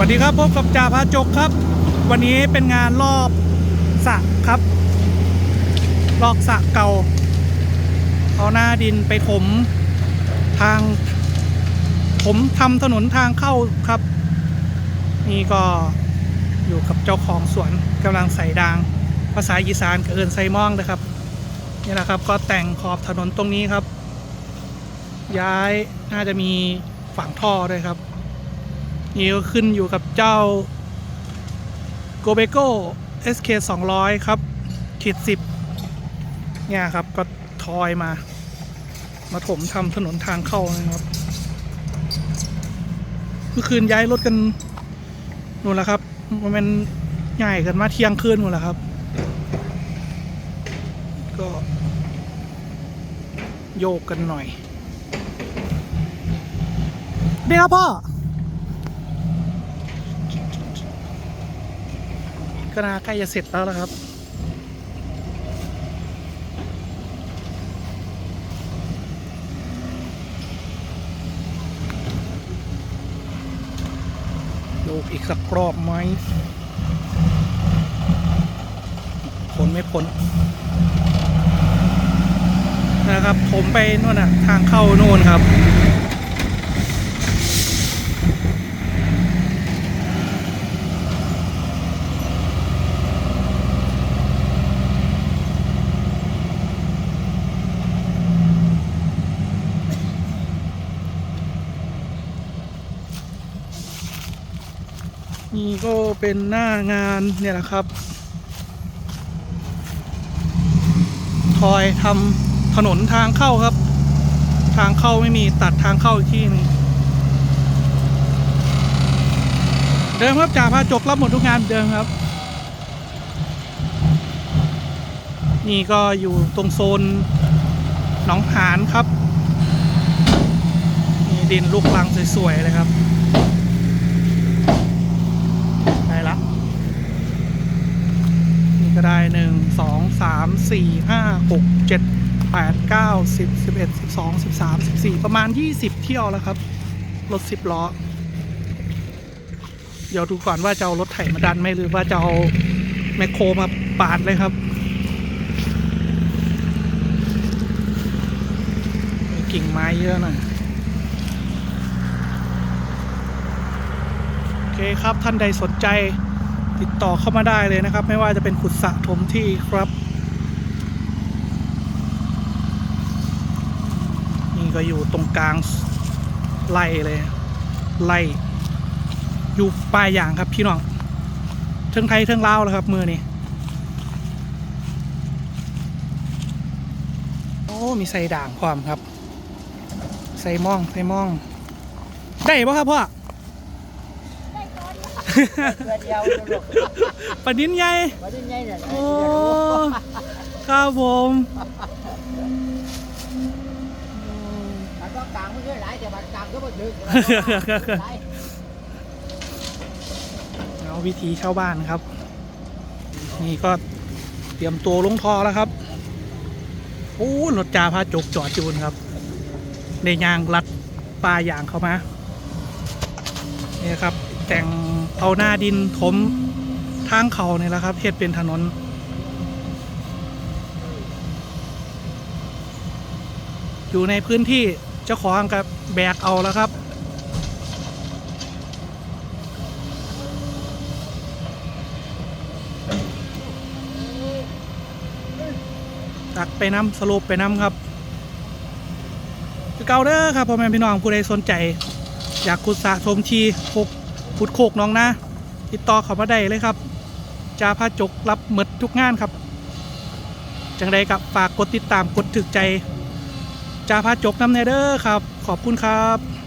วัสดีครับพบกับจ่าพาจกครับ วันนี้เป็นงานรอบสระครับลอกสระเก่า เอาหน้าดินไปถมทาง ผมทำถนนทางเข้าครับ นี่ก็อยู่กับเจ้าของสวนกำลังใส่ดาง ภาษาอีสานก็เอินไซมองนะครับนี่แหละครับก็แต่งขอบถนนตรงนี้ครับ ย้ายน่าจะมีฝังท่อด้วยครับ นี่ก็ขึ้นอยู่กับเจ้า g o b e c o SK 200 ครับ ขีด 10 เนี่ยครับก็ทอยมา มาถมทำถนนทางเข้านะครับ เมื่อคืนย้ายรถกันนู่นแหละครับ มันเป็นใหญ่กันมาเที่ยงคืนหมดแล้วครับ ก็ โยกกันหน่อยเดี๋ยวครับพ่อ ก็นาใกล้จะเสร็จแล้วละครับโยกอีกสักรอบไหมผลไม่ผลนะครับ ผมไปนู่นน่ะทางเข้าโน่นครับ นี่ก็เป็นหน้างานเนี่ยแหละครับทอยทำถนนทางเข้าครับ ทางเข้าไม่มีตัดทางเข้าอีกที่นึงเดิมครับจ่าพาจกรับหมดทุกงานเดิมครับ นี่ก็อยู่ตรงโซนหนองหานครับ นี่ดินลูกลังสวยๆเลยครับ ได้ละ นี่ก็ได้หนึ่งส องสามสี่ห้าหกเจ็ดแปดเก้าสิบสิบเอ็ดสิบสองสิบสามสิบสี่ประมาณยี่สิบเที่ยวแล้วครับ รถสิบล้อ เดี๋ยวดูก่อนว่าจะเอารถไถมาดันไหมหรือว่าจะเอาแมคโครมาปาดเลยครับกิ่งไม้เยอะหน่อยโอเคครับท่านใดสนใจ ติดต่อเข้ามาได้เลยนะครับ ไม่ว่าจะเป็นขุดสะถมที่ครับ นี่ก็อยู่ตรงกลางไล่เลยไล่อยู่ปลายอย่างครับพี่น้องเทิงไทยเทิงลาวแล้วครับ มือนี่โอ้มีใส่ด่างพร้อมครับ ใส่มองใส่มอง ได้ปะครับพ่อ เพื่อเดียวลูกปลาดิ้นใหญ่วันนี้ไงเนี่ยโอ้ครับผมมันก็กลางไม่ใช่หลายแต่มันกลางก็ไม่ดึกเอาวิธีชาวบ้านครับ นี่ก็เตรียมตัวลงทอแล้วครับโอ้รถจ่าพาจกจอดจูนครับ ในยางรัดปลายางเข้ามานี่ครับแต่ง เอาหน้าดินถมทางเขาเนี่ยแหละครับเฮ็ดเป็นถนน อยู่ในพื้นที่เจ้าของกับแบกเอาแล้วครับตักไปน้ำสรุปไปน้ำครับคือเก่าเด้อครับพ่อแม่พี่น้องผู้ใดสนใจ อยากขุดสะชมชีหก ขุดโคกน้องนะติดต่อเขามาได้เลยครับจาพาจกรับหมดทุกงานครับ จังใดกับฝากกดติดตามกดถึกใจจาพาจกน้ำเนเด้อครับ ขอบคุณครับ